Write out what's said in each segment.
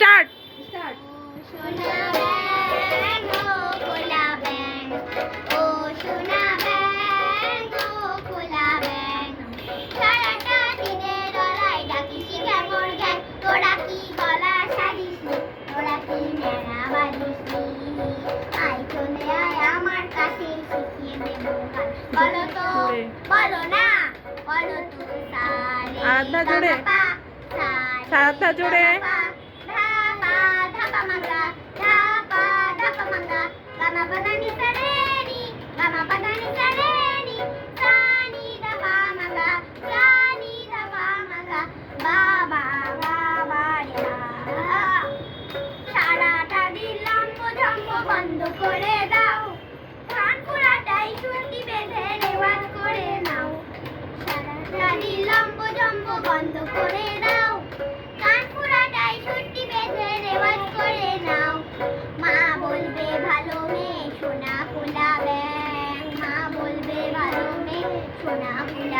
Start আধা জোরে। সাধা জোরে। పమంగా దా పా ద పమంగా గమ పదని సడేని గమ పదని సడేని సాని ద పామగా సాని ద పామగా బాబా বাবারে সারাটা দিলাম বোঝাম বন্ধ করে দাও ধান পোড়াটাই চুন্ডি বেঁধে রেওয়াজ করে নাও সারাটা দিলাম বোঝাম বন্ধ করে Oh,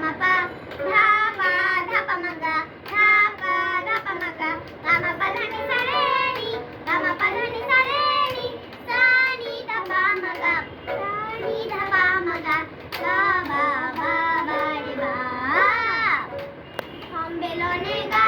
my God.